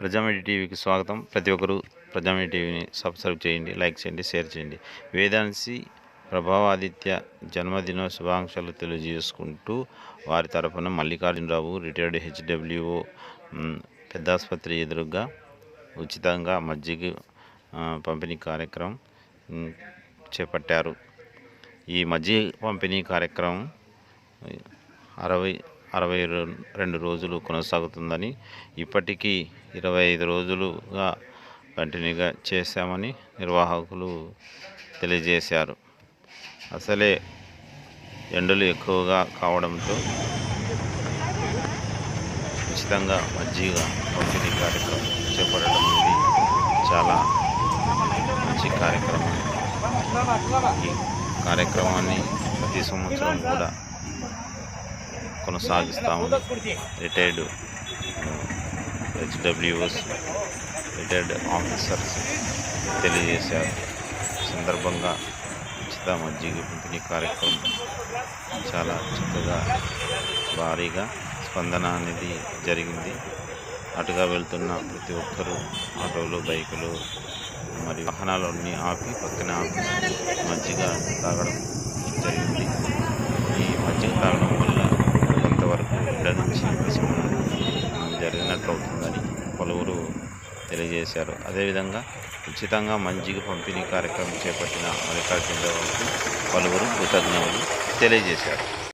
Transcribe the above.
ప్రజామీడి టీవీకి స్వాగతం. ప్రతి ఒక్కరూ ప్రజామీడి టీవీని సబ్స్క్రైబ్ చేయండి లైక్ చేయండి షేర్ చేయండి. వేదాంశి ప్రభావాదిత్య జన్మదిన శుభాకాంక్షలు తెలియజేసుకుంటూ వారి తరపున మల్లికార్జునరావు రిటైర్డ్ హెచ్డబ్ల్యూఓ పెద్ద ఆసుపత్రి ఎదురుగా ఉచితంగా మజ్జిగ పంపిణీ కార్యక్రమం చేపట్టారు. ఈ మజ్జిగ పంపిణీ కార్యక్రమం అరవై అరవై రెండు రోజులు కొనసాగుతుందని ఇప్పటికీ ఇరవై ఐదు రోజులుగా కంటిన్యూగా చేశామని నిర్వాహకులు తెలియజేశారు. అసలే ఎండలు ఎక్కువగా కావడంతో ఉచితంగా మజ్జిగ పంపిణీ కార్యక్రమం చేపట్టడం ఇది చాలా మంచి కార్యక్రమం. ఈ కార్యక్రమాన్ని ప్రతి సంవత్సరం కూడా కొనసాగిస్తాము. రిటైర్డ్ హెచ్డబ్ల్యూఎస్ రిటైర్డ్ ఆఫీసర్స్ తెలియజేశారు. సందర్భంగా ఉచిత మజ్జిగ పంపిణీ కార్యక్రమం చాలా చక్కగా భారీగా స్పందన అనేది జరిగింది. అటుగా వెళ్తున్న ప్రతి ఒక్కరూ ఆటోలు బైకులు మరియు వాహనాలన్నీ ఆపి పక్కన ఆపి మజ్జిగ తెలియజేశారు. అదేవిధంగా ఉచితంగా మజ్జిగ పంపిణీ కార్యక్రమం చేపట్టిన అమెరికా మల్లికార్జునరావుకు పలువురు కృతజ్ఞతలు తెలియజేశారు.